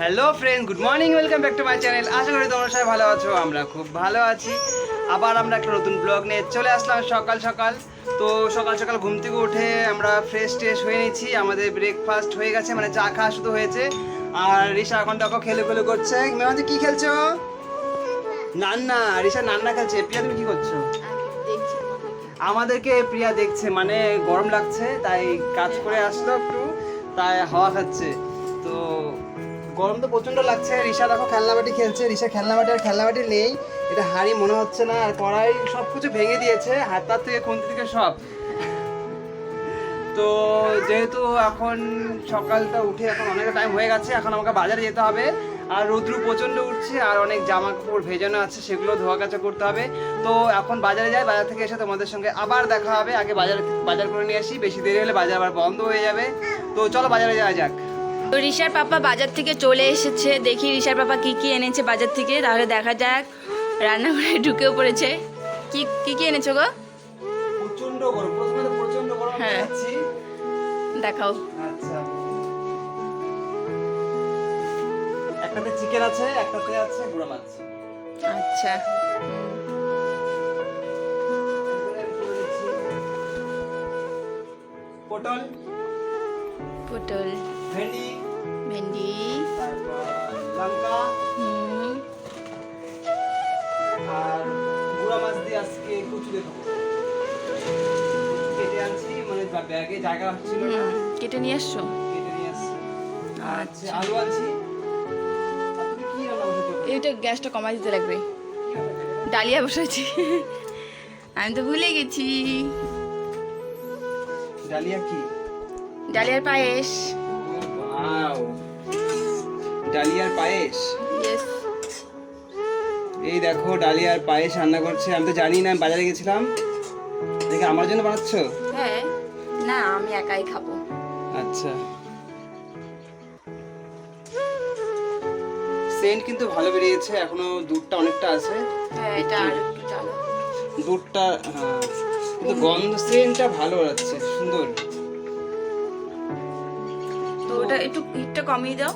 Hello friend good morning welcome back to my channel আশা করি তোমরা সবাই ভালো আছো, আমরা খুব ভালো আছি। আবার আমরা একটা নতুন ব্লগ নিয়ে চলে আসলাম সকাল সকাল। তো সকাল সকাল ঘুম থেকে উঠে আমরা ফ্রেশ ট্রেশ হয়ে নিয়েছি। আমাদের ব্রেকফাস্ট হয়ে গেছে মানে চা খাওয়া শুধু হয়েছে। আর রিসা এখন দেখো খেলে খেলে করছে। মেমাতে কি খেলছো? নান্না। রিসা নান্না খেলছে। প্রিয়া, তুমি কি করছ? আমাদেরকে প্রিয়া দেখছে মানে গরম লাগছে, তাই কাজ করে আসলো একটু, তাই হাওয়া খাচ্ছে। গরম তো প্রচণ্ড লাগছে। রিসা দেখো খেলনাবাটি খেলছে রিসা খেলনাবাটি আর খেলনাবাটি নেই। এটা হাড়ি মনে হচ্ছে না, আর কড়াই সব কিছু ভেঙে দিয়েছে হাত হাতার থেকে খুন্তি থেকে সব। তো যেহেতু এখন সকালটা উঠে এখন অনেক টাইম হয়ে গেছে, এখন আমাকে বাজারে যেতে হবে। আর রৌদ্র প্রচণ্ড উঠছে, আর অনেক জামা কাপড় ভেজানো আছে, সেগুলো ধোয়া কাচা করতে হবে। তো এখন বাজারে যাই, বাজার থেকে এসে তোমাদের সঙ্গে আবার দেখা হবে। আগে বাজার বাজার করে নিয়ে আসি, বেশি দেরি হলে বাজার আবার বন্ধ হয়ে যাবে। তো চলো বাজারে যাওয়া যাক। তো ঋষার পাপা বাজার থেকে চলে এসেছে। দেখি ঋষার পাপা কি কি এনেছে বাজার থেকে তাহলে দেখা যাক। রান্নাঘরে ঢুকেও পড়েছে। কি কি কি এনেছো গো? প্রচণ্ড গরম প্রথমে তো প্রচণ্ড গরম হ্যাঁ। দেখাও। আচ্ছা। একটাতে চিকেন আছে একটাতে আছে গুঁড়া মাছ। আচ্ছা। পটল। পটল। ভেন্ডি। ভেন্ডি তারপর লঙ্কা। হুম। আর গুঁড়া মাছ দিয়ে আজকে কচু কেটে আনছি মানে ব্যাগে জায়গা ছিল না কেটে নিয়ে আসছো? কেটে নিয়ে আসছি। আচ্ছা। আলু আনছি? এইটা গ্যাসটা কমাই দিতে লাগবে? ডালিয়া বসেছি আমি তো ভুলে গেছি। ডালিয়া কি? ডালিয়ার পায়েস। ওয়াও। ডালিয়ার পায়েস? এই দেখো ডালিয়ার পায়েস রান্না করছে। আমি তো জানি না আমি বাজারে গেছিলাম। দেখে আমার জন্য বানাচ্ছো? হ্যাঁ। না আমি একাই খাব। আচ্ছা। সেন্ট কিন্তু ভালো বেরিয়েছে এখনও দুধটা অনেকটা আছে। হ্যাঁ এটা আর একটু চালো। দুধটা হ্যাঁ। কিন্তু গন্ধ সেন্টটা ভালো লাগছে সুন্দর। তো ওটা একটু হিটটা কমিয়ে দাও।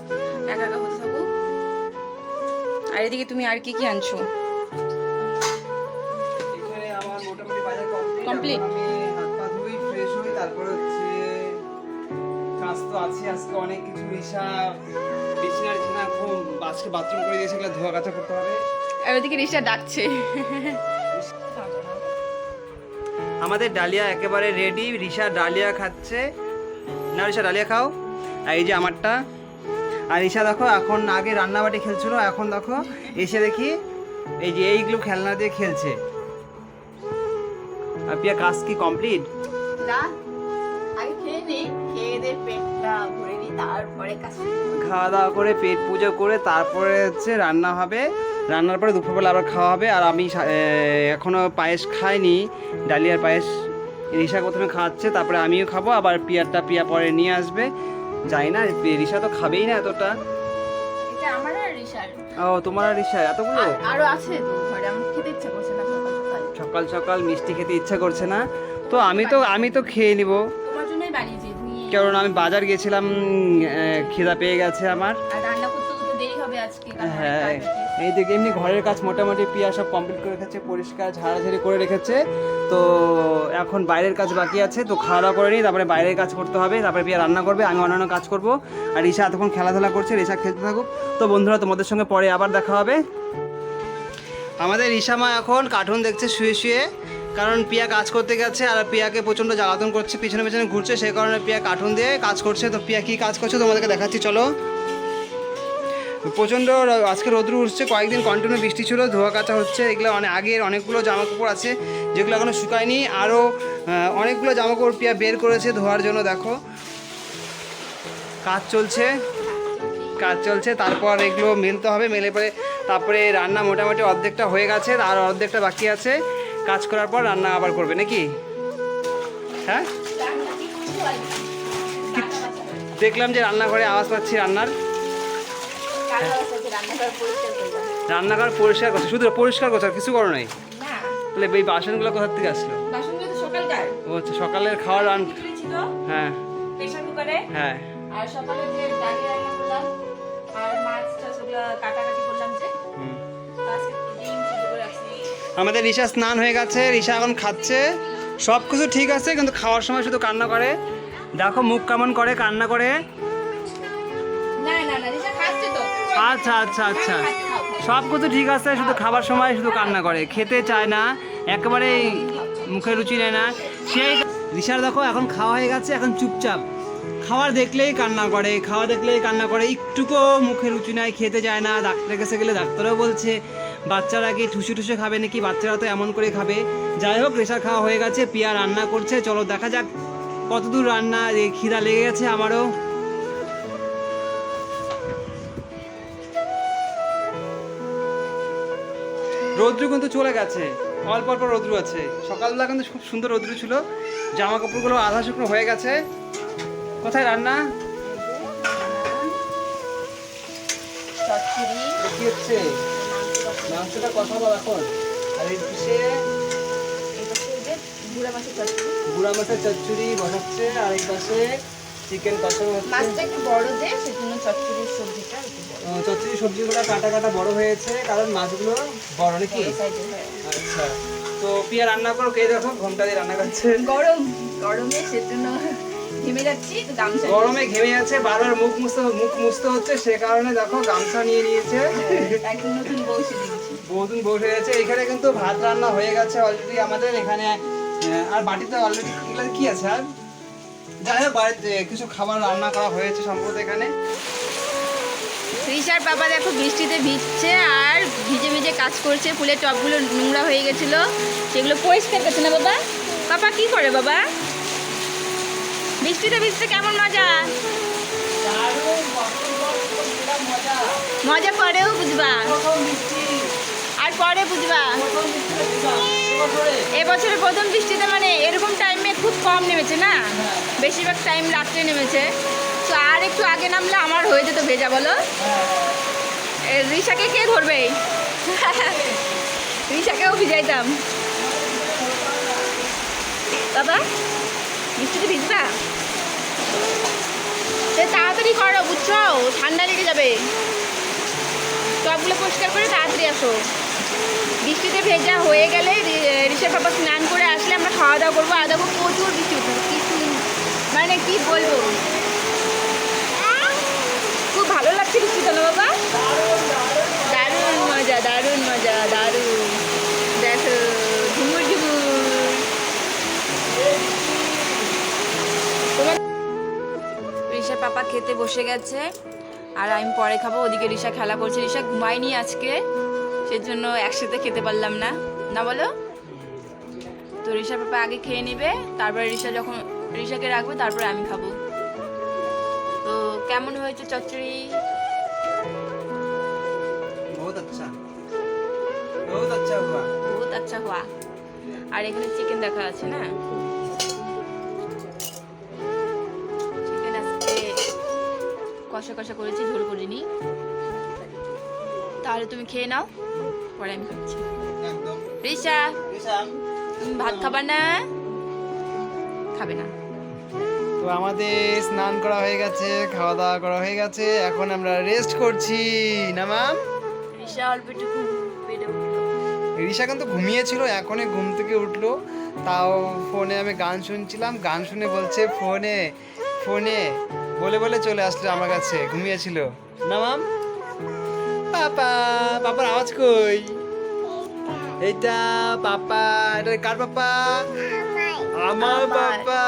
একা একা হতে থাকো। আর এদিকে তুমি আর কি কি আনছো? এখানে আমার মোটামুটি বাজার কমপ্লিট তারপরে হচ্ছে কাজ তো আছে আজকে অনেক কিছু আজকে বাথরুম করে দিয়েছে এগুলো ধোয়া কাচা করতে হবে। আর ওদিকে রিসা ডাকছে। আমাদের ডালিয়া একেবারে রেডি রিসা ডালিয়া খাচ্ছে। না রিসা ডালিয়া খাও। আর এই যে আমারটা। আর রিসা দেখো এখন আগে রান্নাবাটি খেলছিল এখন দেখো এসে দেখি এই যে এইগুলো খেলনা দিয়ে খেলছে। আর পিয়া কাজ কি কমপ্লিট? না আগে খেয়ে নে খেয়ে দে পেটটা ভরে নি তারপরে কাজ খাওয়া দাওয়া করে পেট পুজো করে তারপরে হচ্ছে রান্না হবে। রান্নার পরে দুপুরবেলা আবার খাওয়া হবে। আর আমি সা- এ, এখনও পায়েস খাইনি ডালিয়ার পায়েস রিসা প্রথমে খাওয়াচ্ছে তারপরে আমিও খাব। আবার পিয়ারটা পিয়া পরে নিয়ে আসবে। যাই না রিসা তো খাবেই না এতটা। এটা আমার আর রিসার ও তোমার আর এতগুলো? আরও আছে তো ঘরে আমার খেতে ইচ্ছা করছে না সকাল সকাল। মিষ্টি খেতে ইচ্ছা করছে না। তো আমি তো আমি তো খেয়ে নিব। তোমার জন্যই বানিয়েছি কারণ আমি বাজার গেছিলাম খিদা পেয়ে গেছে আমার। আর রান্না করতে তো দেরি হবে আজকে হ্যাঁ। এই দিকে এমনি ঘরের কাজ মোটামুটি পিয়া সব কমপ্লিট করে রেখেছে, পরিষ্কার ঝাড়াঝাড়ি করে রেখেছে। তো এখন বাইরের কাজ বাকি আছে, তো খাওয়া দাওয়া করে নিই, তারপরে বাইরের কাজ করতে হবে, তারপরে পিয়া রান্না করবে, আমি অন্যান্য কাজ করব। আর রিসা এতক্ষণ খেলাধুলা করছে রিসা খেলতে থাকুক। তো বন্ধুরা, তোমাদের সঙ্গে পরে আবার দেখা হবে। আমাদের রিসামা এখন কার্টুন দেখছে, শুয়ে শুয়ে। কারণ পিয়া কাজ করতে গেছে, আর পিয়াকে প্রচণ্ড জ্বালাতন করছে, পিছনে পিছনে ঘুরছে, সেই কারণে পিয়া কার্টুন দিয়ে কাজ করছে। তো পিয়া কী কাজ করছে, তোমাদেরকে দেখাচ্ছি, চলো। প্রচণ্ড আজকে রোদ্র উঠছে কয়েকদিন কন্টিনিউ বৃষ্টি ছিল ধোয়া কাচা হচ্ছে এগুলো অনেক আগের অনেকগুলো জামা কাপড় আছে যেগুলো এখনও শুকায়নি আরও অনেকগুলো জামা কাপড় পিয়া বের করেছে ধোয়ার জন্য দেখো। কাজ চলছে কাজ চলছে তারপর এগুলো মেলতে হবে মেলে পরে তারপরে রান্না মোটামুটি অর্ধেকটা হয়ে গেছে আর অর্ধেকটা বাকি আছে কাজ করার পর রান্না আবার করবে নাকি? হ্যাঁ? দেখলাম যে রান্নাঘরে আওয়াজ পাচ্ছি রান্নার। রান্নাঘর পরিষ্কার করছে। শুধু পরিষ্কার করছ কিছু করো নাই? তাহলে এই বাসনগুলো কোথার থেকে আসলো? ও আচ্ছা সকালের খাওয়া রান হ্যাঁ। হ্যাঁ। আমাদের ঋষা স্নান হয়ে গেছে ঋষা এখন খাচ্ছে। সব কিছু ঠিক আছে কিন্তু খাওয়ার সময় শুধু কান্না করে। দেখো মুখ কেমন করে কান্না করে। আচ্ছা আচ্ছা আচ্ছা। সব কিছু ঠিক আছে, শুধু খাবার সময় শুধু কান্না করে। খেতে চায় না একেবারে মুখে রুচি নেয় না। সেই রিসার দেখো, এখন খাওয়া হয়ে গেছে, এখন চুপচাপ। খাবার দেখলেই কান্না করে, খাওয়া দেখলেই কান্না করে। একটুকু মুখে রুচি নাই, খেতে যায় না। ডাক্তারের কাছে গেলে ডাক্তারও বলছে, বাচ্চারা কি ঠুসে ঠুসে খাবে নাকি? বাচ্চারা তো এমন করে খাবে। যাই হোক, রেশার খাওয়া হয়ে গেছে, পিয়া রান্না করছে। চলো দেখা যাক, কতদূর রান্না খিদা লেগে গেছে আমারও। রৌদ্র কিন্তু চলে গেছে। অল্প অল্প রৌদ্র আছে। সকালবেলা কিন্তু খুব সুন্দর রৌদ্র ছিল। জামা কাপড়গুলো আধা শুকনো হয়ে গেছে। কোথায় রান্না? কি হচ্ছে? মাংসটা কথা বল এখন। আর এই পিসে চচ্চড়ি। বুড়া মাছের চচ্চড়ি বসাচ্ছে। আর এই পাশে চিকেন কষা মাছটা একটু বড় দে সেজন্য চচ্চড়ির সবজিটা একটু বড়। আহ, সবজিগুলো কাটা কাটা বড় হয়েছে কারণ মাছগুলো বড় নাকি? আচ্ছা। তো পিয়া রান্না করো কে দেখো? ঘণ্টা দিয়ে রান্না করছে। গরম গরমে সেজন্য ঘেমে যাচ্ছি গামছা গরমে ঘেমে যাচ্ছে বারবার মুখ মুছতে মুখ মুছতে হচ্ছে সে কারণে দেখো গামছা নিয়ে নিয়েছে। একদম নতুন বউ সেজে গেছি বহুদিন বসে গেছে এখানে কিন্তু ভাত রান্না হয়ে গেছে অলরেডি আমাদের এখানে আর বাটিতে অলরেডি কি আছে আর? যাই হোক বাড়িতে কিছু খাবার রান্না করা হয়েছে সম্ভবত এখানে। রিসার পাপা দেখো বৃষ্টিতে ভিজছে আর ভিজে ভিজে কাজ করছে ফুলের টবগুলো নোংরা হয়ে গেছিল সেগুলো পরিষ্কার করছে না বাবা? পাপা কি করে বাবা? বৃষ্টিতে ভিজতে কেমন মজা? মজা পরেও বুঝবা। আর পরে বুঝবা। এবছরে প্রথম বৃষ্টিতে মানে এরকম খুব কম নেমেছে না? বেশিরভাগ টাইম রাত্রে নেমেছে। তো আর একটু আগে নামলে আমার হয়ে যেত ভেজা বলো? এ, রিশাকে কে ধরবে? রিশাকেও ভিজাইতাম। বাবা বৃষ্টিতে ভিজবা? তাড়াতাড়ি করো বুঝছ? ঠান্ডা লেগে যাবে। টবগুলো পরিষ্কার করে তাড়াতাড়ি আসো। বৃষ্টিতে ভেজা হয়ে গেলে ঋষভ বাবা স্নান করে আসলে আমরা খাওয়া দাওয়া করব। আর দেখো প্রচুর বৃষ্টি কিছু মানে কি বলব? খুব ভালো লাগছে বৃষ্টিটা না বাবা। দারুণ মজা দারুণ মজা, দারুণ। দেখো, ঝুমুর ঝুমুর। তোমার ঋষা পাপা খেতে বসে গেছে। আর আমি পরে খাব। ওদিকে ঋষা খেলা করছে। ঋষা ঘুমায়নি আজকে। সেজন্য একসাথে খেতে পারলাম না। না বলো? তো ঋষা পাপা আগে খেয়ে নেবে তারপরে ঋষা যখন ঋষাকে রাখবে তারপরে আমি খাব। তো কেমন হয়েছে চচ্চড়ি? বহুত আচ্ছা। বহুত আচ্ছা হুয়া। বহুত আচ্ছা আর এখানে চিকেন দেখা আছে না? চিকেন আজকে কষা কষা করেছি ঝোল করিনি। তাহলে তুমি খেয়ে নাও পরে আমি খাচ্ছি। রিসা তুমি ভাত খাবার না? খাবে না। তো আমাদের স্নান করা হয়ে গেছে খাওয়া দাওয়া করা হয়ে গেছে এখন আমরা রেস্ট করছি। না ম্যাম রিসা অল্প একটু ঋষা কিন্তু ঘুমিয়েছিল এখনই ঘুম থেকে উঠল। তাও ফোনে আমি গান শুনছিলাম গান শুনে বলছে ফোনে ফোনে। বলে বলে চলে আসলো আমার কাছে ঘুমিয়েছিল। না মাম পাপা, পাপার আওয়াজ কই? এইটা পাপা, এটা কার পাপা? আমার পাপা।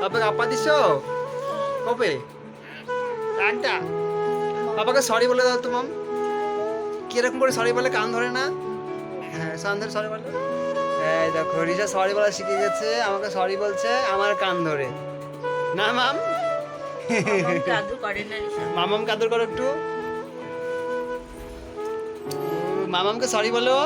পাপাকে আপা দিছ? কবে? একটা পাপাকে সরি বলে দাও তো মাম কীরকম করে সরি বলে, কান ধরে না? হ্যাঁ সান সরি বলে। এই দেখো, রিজা সরি বলা শিখে গেছে, আমাকে সরি বলছে, আমার কান ধরে। না মাম মামাম কাদর করো একটু। মামামকে সরি বলো।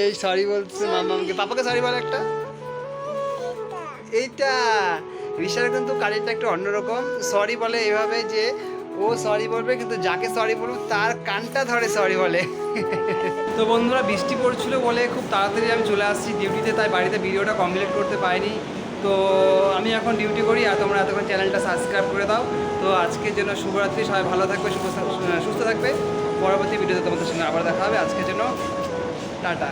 এই সরি বলছে মামামকে। পাপাকে সরি বলো একটা। এইটা। রিসার কিন্তু কালিটা একটু অন্যরকম। সরি বলে এভাবে যে ও সরি বলবে কিন্তু যাকে সরি বলবে তার কানটা ধরে সরি বলে। তো বন্ধুরা বৃষ্টি পড়ছিল বলে খুব তাড়াতাড়ি আমি চলে আসছি ডিউটিতে তাই বাড়িতে ভিডিওটা কমপ্লিট করতে পারিনি। তো আমি এখন ডিউটি করি আর তোমরা এতক্ষণ চ্যানেলটা সাবস্ক্রাইব করে দাও। তো আজকের জন্য শুভরাত্রি, সবাই ভালো থাকবে, সুস্থ থাকবে। পরবর্তী ভিডিওতে তোমাদের সঙ্গে আবার দেখা হবে। আজকের জন্য টাটা।